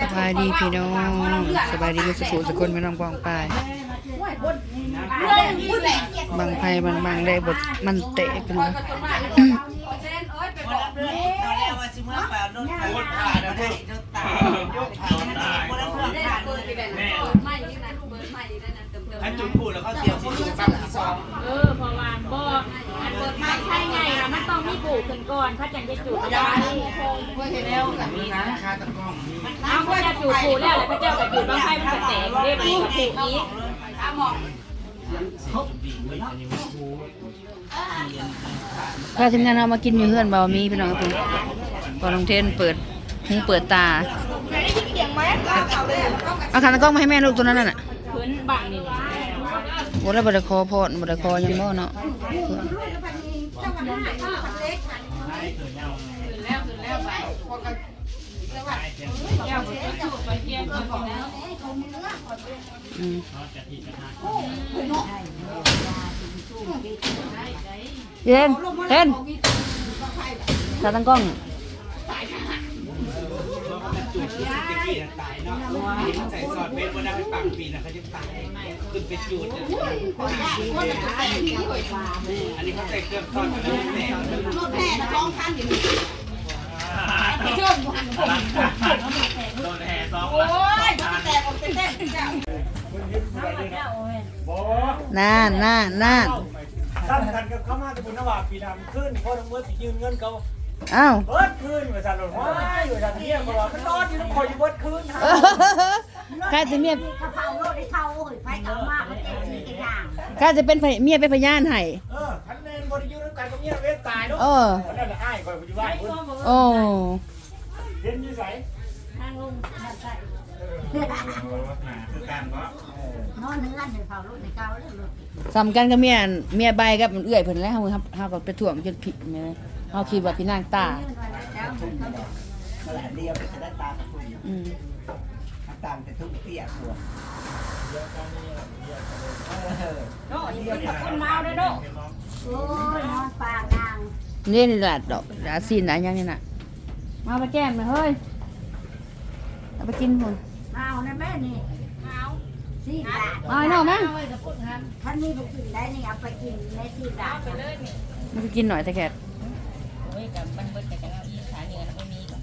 สบายดีพี่น้องสบายดีสุขุสุคนพี่น้องกองไปบางไพ่บางบางได้บทมันเตะเป็นแรกว่าสิเมื่ อเปล่ารถผ่านรถผ่านรถตายรถผ่านนั่นเองคนละเพื่อนผ่านเลยถ้าจุดพูดแล้วเขาเตรียมสิจุดฟังที่สองเออเพราะว่าบ่อันเปิดไม้ใช่ไงล่ะมันต้องมีปลูกขึ้นก่อนถ้าจังจะจุดได้นี่นะคาตะกล้องนี่เอาพระเจ้าจุดปลูกแล้วแล้วพระเจ้าก็จุดบางไฟมันก็แตกเรียบร้อยก็ปลูกอีกพาทีมงานเอามากินอยู่เฮือนเบามีพี่น้องครับผมพอน้องเทนเปิดหูเปิดตาเอาขันตะกล้องมาให้แม่ลูกตัวนั้นน่ะพื้นบังนี่ โอ้แล้วบไดคอพอดบไดคอยังบ่เนาะเยนก่อนแล้วอืมเย็นเทนขาตั้งกล้อง จุดที่ตะกี้ตายเนาะใส่ซอสเบสวันนั้นไปปังปีนะเขาจะตายขึ้นไปจุดอันนี้เขาใส่เครื่องซอสแล้วแม่รถแห่ท้องคันอยู่โดนแห่สองโอ้ยน่านน่านน่านท่านกันกับเขามาจะบุญนวาปีดำขึ้นเพราะทั้งเมื่อสิยืนเงินเขา อ้าวเบิดคืนอยู่สั่นหลดว้ายอยู่สั่นเที่ยงบอกว่ามันนอนอยู่น้ำคอยอยู่เบิดคืนฮะใครจะเมียกะเพราโลดได้เท่าโอ้ยไฟเก่ามากมันเจ็บสีกันอย่างใครจะเป็นเมียเป็นพยานให้เออคันเนนบริยูน้ำกันกับเมียเวทตายเนาะเออวันนั้นอ้ายคอยปัจจุบันคุณโอ้เห็นอยู่ใสคือการเพราะนอนเนื้อเดือเผาโลดได้เก่าเลยลูกสำคัญกับเมียเมียใบกับมันเอื้อยเพิ่นแล้วเฮาครับเฮาก็ไปถ่วงจนผิดแม่ เฮาคิดว่าพี่นางตาแหละเดียวจะได้ตากับคุณอืมตามแต่ทุกเตี้ยตัวโน่เดี๋ยวคนเมาได้โน่โอ้ยนอนปากนางนี่นี่ล่ะดอกดาซีนหลายอย่างนี่น่ะ มาไปแก้มเลยเฮ้ยเอาไปกินพุ่นเอานะแม่นี่เอาสี่บาทเอาไอ้น้องมั้งท่านนี่ไปกินได้นี่เอาไปกินในสี่บาทมันไปกินหน่อยแต่แขก โอ้ยกับมันเบิดกับจังเอาอีสานเงินไม่มีก็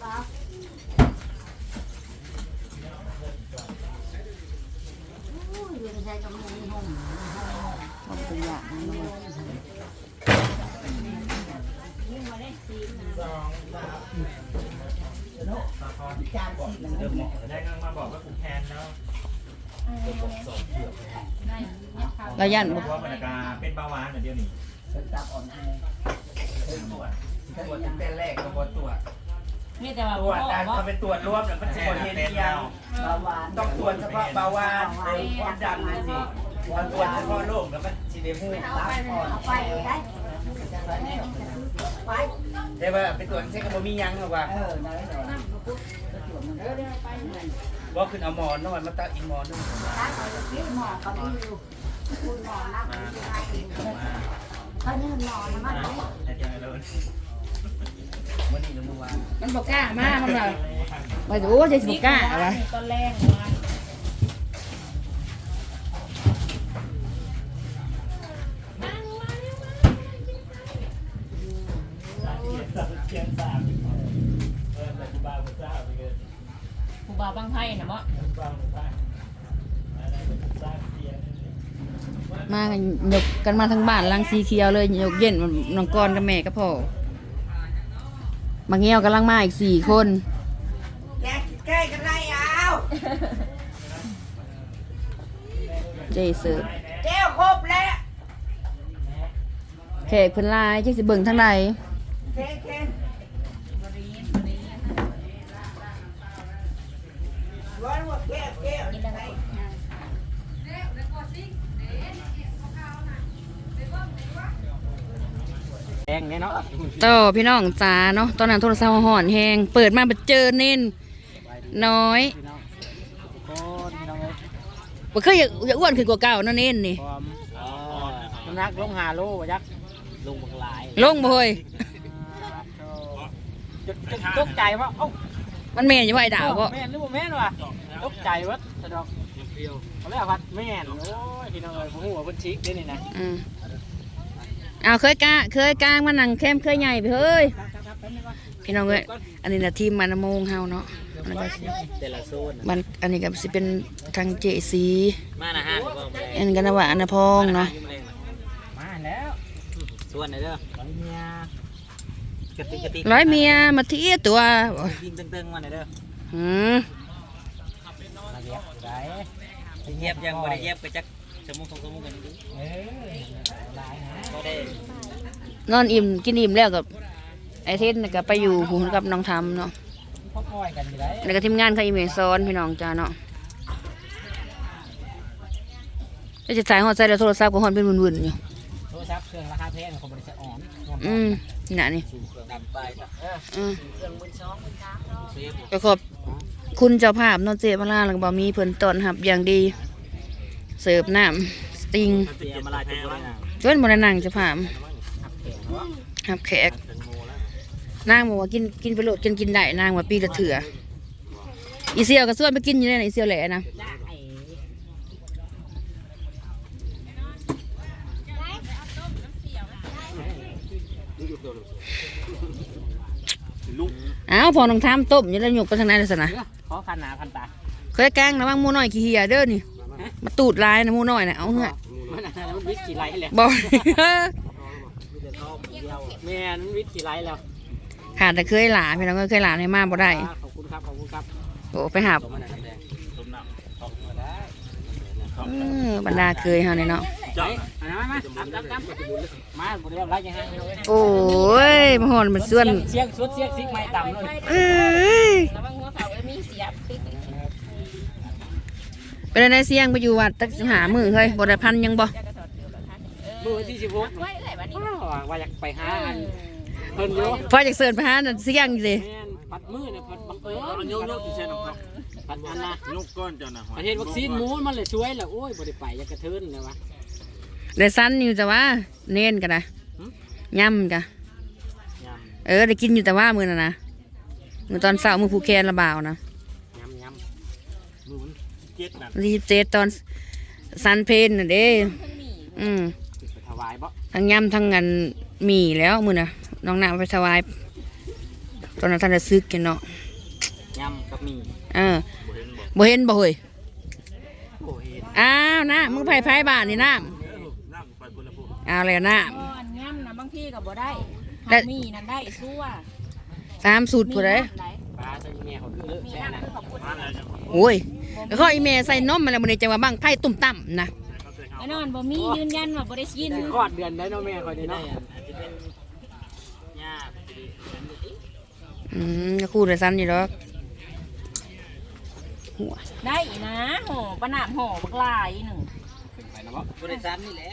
เล็บเอาโอ้ยอยู่ในใจกับมือนี่ห่มมันเป็นอย่างนั้นเนาะยันเดี๋ยวหมอได้กำลังมาบอกว่ากูแคนแล้วเราย่านบ่ว่าบรรยากาศเป็นเบาหวานเดี๋ยวนี้เป็นตาอ่อนแอตรวจตรวจตั้งแต่แรกก็บ่ตรวจ มีแต่ว่าตรวจการเขาไปตรวจรวมเนี่ยมันจะเห็นยังเบาหวาน ต้องตรวจเฉพาะเบาหวานความดันสิวันตรวจเฉพาะโรคแล้วมันสิได้ฮู้เอาไปเอาไปได้ไปได้ว่าไปตรวจเช็คกับบ่มียังหรอกว่าเออนั่นแหละบ่ขึ้นเอาหมอนน้อยมาตักอีกหมอนนึงร้านเราที่หมอก็มีอยู่คุณหมอนับมีอะไรเขาเนี่ยหมอนะมันเล ยแต่ยังไงเลยวันนี้หรือเมื่อวานมันบ่กล้ามามันว่าใจสิบ่กล้าอะไรตอนแรกมาเชียงสามเออแต่กูบ้ากูเจ้าไปเกินผู้บ่าวบางไพ่น่ะบ่บ้ากูบ้าอะไรเงยงมากันยกกันมาทั้งบ้านลังสีเขียวเลยยกเย็นน้องกรกับแม่กับพ่อ มาเงี้ยวกำลังมาอีกสี่คนแกใกล้กันไรเอาเจเสิร์ฟเจ้าครบแล้วแขกเพิ่นหลายจักสิเบิ่งทางใดเค้กเค้กร้อยหมดแก้วแก้วนี่ไง แดงเนี่ยเนาะต่อพี่น้องจ๋าเนาะตอนนั้นโทรศัพท์ห่อนแฮงเปิดมาไปเจอเน้นน้อยคนน้องเอ้ยบ่เคยอยากอยากอ้วนขึ้นกว่าเก่าเนาะเน้นนี่ความน้ำหนักลงหาโลวะยักษ์ลงบักลายายลงบ่เฮ้ยจุดตกใจว่าเอ้ามันแม่นอยู่ว่าไอ้ดาวบ่แม่นหรือบ่แม่นวะตกใจวะสะดอกเขาเรียกว่าแม่นโอ้ยพี่น้องเอ้ยผมหัวาเพิ่นชิกเด้นี่นะอืม เอาเคยกะเคยกลางมานั่งแคมเคยใหญ่ไปเฮ้ยพี่น้องเอ้ยอันนี้น่ะทีมมันโมงเฮาเนาะอันนี้ก็สิแต่ละโซนมันอันนี้ก็สิเป็นทางเจซีมานะฮะอันนก็นะว่าอันนะพองเนาะมาแล้วส่วนไหนเด้อร้อยเมียกระติกกระติกร้อยเมียมาเที่ยวตัวยิงตึงๆมาไหนเด้ออืมมาเย็บได้เย็บยังบ่ได้เย็บไปจัก ชั่วโมงสองชั่วโมงกันดูเออหลายนะบ่ได้นอนอิ่มกินอิ่มแล้วกับไอเทนน่ะก็ไปอยู่หูกับน้องทำเนาะพ่อปล่อยกันอยู่ได้แล้วก็ทีมงานเขาอีเมลซ้อนพี่น้องจ้าเนาะแล้วจะถ่ายหอดใจแล้วโทรศัพท์ก็หอนเป็นวุ่นๆอยู่โทรศัพท์เครื่องราคาแพงของบริษัทอ่อนอืมน่ะนี่ดำไปซะอืมเครื่องมือสองมือสามเนาะเซฟก็ขอบคุณเจ้าภาพเนอเจมาลาแล้วก็บ่มีเพิ่นต้อนรับอย่างดี เสิร์ฟน้ำสติงเสียมาลายเป็นบ่ได้นะจนบ่ได้นั่งเจ้าภาพหักแขนเนาะรับแขกเป็นโมแล้วนางบอกว่ากินกินไปโลดกินกินได้นางว่าปีละเถื่ออีเซียวก็ส่วนไปกินอยู่ในนอีเซียวแหละนะได้ไอ้อ้าวพอน้องทามต้มอยู่แล้วหยกไปทางไหนเลยสนะขอคันหนาคันตาเคยแกล้งระวังหมูน้อยขี้เหียเด้อนี่ มาตูดลายนะหมูน้อยนะเอาเหอะมันอันนั้นมันวิทย์กี่ไรแล้วบอก แม่นมันวิทย์กี่ไรแล้วขาดแต่เคยหลาพี่น้องก็เคยหลาในมาบ่ได้ขอบคุณครับขอบคุณครับโอ้ไปหาบต้มมันน้ำแดงต้มน้ำขอบคุณได้เออบรรดาเคยเฮานี่เนาะเฮ้ยอันนั้นมามาจำจำจำมาบุรีรัมย์ไรยังไงโอ้ยมาหอนมันส่วนเสียงสุดเสียงซิกไม่ต่ำเลยเอ้ย ระวังหัวเขาไอ้มีเสียบ เป็นอะไรเสียงไปอยู่วัดตักสิหามือเฮ้ยบ่ได้พันยังบ่มือที่สิบหกไว้ไหนวันนี้ว่าอยากไปหาอันเพิ่นอยู่พอจากเสิร์นไปหานั่นเสียงอยู่เลยแม่นปัดมือเนี่ยปัดบังเอิญโยกโยกที่เช่นของเขาปัดอันนะยกก้อนเจ้านะประเทศวัคซีนหมูมันเลยช่วยแหละโอ้ยบ่ได้ไปอยากกระเทินเลยวะได้สั้นอยู่แต่ว่าเน้นกันนะย่ำกันยเออได้กินอยู่แต่ว่ามือน่ะนะมือตอนเสาร์มือผูกแคนระบาวนะำยำยำมือมัน เจ็ดนั่นรีเจตอนสันเพนน่ะเด้ อืมไปถวายบ่ทั้งย่ำทั้งเงินหมี่แล้วมือน่ะน้องนาไปถวาย ตอนนั้นท่านได้ซึกกันเนาะยำกับหมี่เออบ่เห็นบ่เฮ้ยโอ้เห็นอ้าวนะมึงไผ่ไผ่บ้านนี่น้น้ำไปคนละพวกำเอาแล้วน้ก้อนย่ำนะบางที่ก็บ่ได้ได้มีนั่นได้ซั่วำตามสูตรผู้ใดไหน ปลาตัวนี้แม่เขาคือเลือกมีแช่น้ำนะคือขอบคุณมาแล้วจังหวะโอ้ยแล้วก็อีเมใส่นมมาแล้วมันเลยจังว่าบังไผ่ตุ่มต่ำนะเขาเคยแน่นอนบ่มียืนยันว่าบ่ได้กินคลอดเดือนได้เนาะแม่คอยได้ได้เนาะอาจจะเป็นหญ้าอืมก็คู่เลยซ้ำนี่ดอกหัวได้อีนะห่อปะหนามห่อบักลายหนึ่งไปนะบ่บริษัทนี่แหละ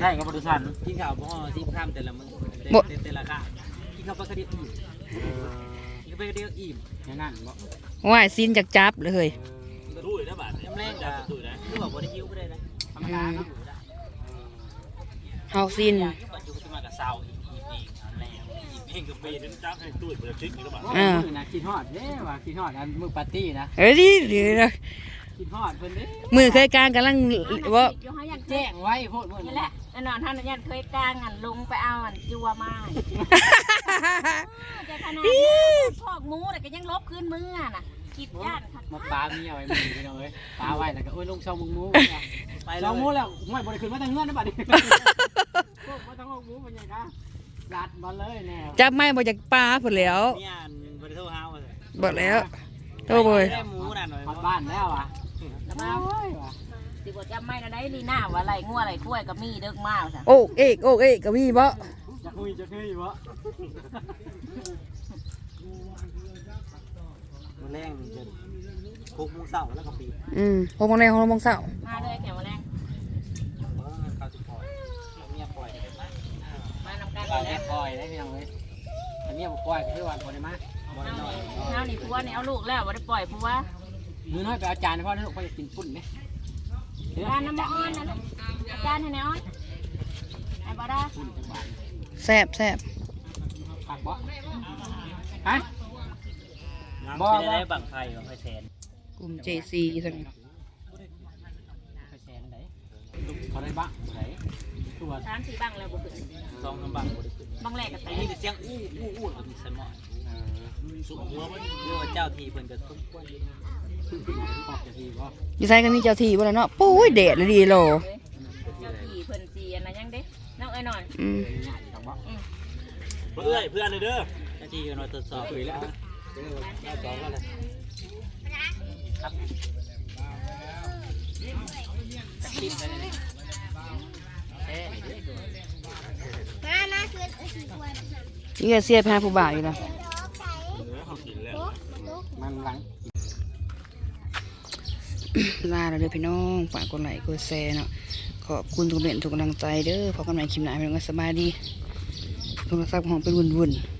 ได้กับบริษัทกินข้าวบ่สิบคำแต่ละมื้อแต่ละข้าวกินข้าวปลากระเดียวอิ่มกิน ไปกระเดียวอิ่มแค่นั้นบ่ว่าซีนจากจับเลยเฮ้ยตู้ได้บาทน้ำแรงก็ตู้ได้คือว่าบ่ได้หิวบ่ได้นะธรรมดาเนาะเฮาซีนยุคปัจจุบันมากับเศร้าอีกอีกอีกอันแรงอีกเองก็เป็นจับให้ตู้เปิดชิกนี่ก็บ่โอ้ยมือนะคิดฮอดเด้ว่าคิดฮอดอันมือปาร์ตี้นะเฮ้ยดิเดี๋ยวนะคิดฮอดเพิ่นเด้มือเคยกลางกำลังว่าอยู่เขาอยากแจ้งไว้โพดมื้อนี่นี้แหละแน่นอนท่านยันเคยกลางอันลงไปเอาอันจัวมาแต่ขนาดพอกหมูแต่ก็ยังลบขึ้นมือน่ะคิดย่านค่ะมาปลาเมียไว้มื้อนี้พี่น้องเอ้ยปลาไว้แล้วก็โอ้ยลงช่องมึงหมูไปลแล้อวงหมูแล้วไม่บ่ได้ขึ้นมาแต่เงื่อนนะบัดนี้พวกบ่ต้องเอาหมูมันยังคะลัดมาเลยแน่จับไม่บ่จากปลาผลแหล้วเนี่ยบริโภคเฮาส์บอกแล้วโตบ่อยได้หมูนั่นหน่อยฮอดบ้านแล้วอะ แล้วมาโอ้ยว่ะสิบ่จำไม่นะได้ลีหน้าว่าอะไรงัวอะไรกล้วยก็มีเด้อมากจ้ะโอกเอกโอกเอกก็มีบ่จะคุยจะคุยอยู่บ่มันแรงจนคุกมูเศร้าแล้วก็ปีอืมพวกมงแรงของเรามงเศร้ามาเลยแขกมาแรงเพราะว่ามันเขาสิปล่อยเมียปล่อยจะเป็นมากมานำกันปล่อยเลยปล่อยได้พี่น้องเอ้ยอันนี้บ่ปล่อยก็คือว่าบ่ได้มาบ่ได้นอนเฮานี่ผัวนี่เอาลูกแล้วบ่ได้ปล่อยผัวมือน้อยไปเอาจานให้พ่อนะลูกพ่อจะกินปุ้นไหม จานน้ำมันอ้อนนะลูกจานให้แนอ้อนไอ้บ่ได้คุณจังหวัดแซ่บแซ่บปากบ่ฮะบ่บ่ได้บังไฟบังไฟแสนกลุ่ม JC ซั่นไปแสนไหนเขาได้บ้างไหนตัวสามสี่บังแล้วบ่ขึ้นซองน้ำบังบ่ได้ขึ้นบังแรกก็แตมีกแต่เสียงอู้อู้อู้มันสมองสุกหัวมันเรียกว่าเจ้าทีเพิ่นก็สมควรป อกจะทีบ่อยู่ไสก็มีเจ้าที่บ่ล่ะเนาะปุ้ยแดดน่ะดีโลเจ้าที่เพิ่นสิอันนั้นยังเด้น้องไอ้นอนอืมง่ายจังบ่เพื่อนเพื่อนเลยเด้อเจ้าทีก็นอนตรวจสอบคุยแล้วสองแล้วครับคิดไปเลยเอ๊ะนี่ก็เสียไปหาผู้บ่าวอยู่ล่ะมันหลัง ลาแล้วเด้อพี่น้องฝากกดไลค์กดแชร์เนาะขอบคุณทุกเม็นทุกกำลังใจเด้อพอกันใหม่คลิปหน้าพี่น้องก็สบายดีโทรศัพท์ของเป็นวุ่นๆ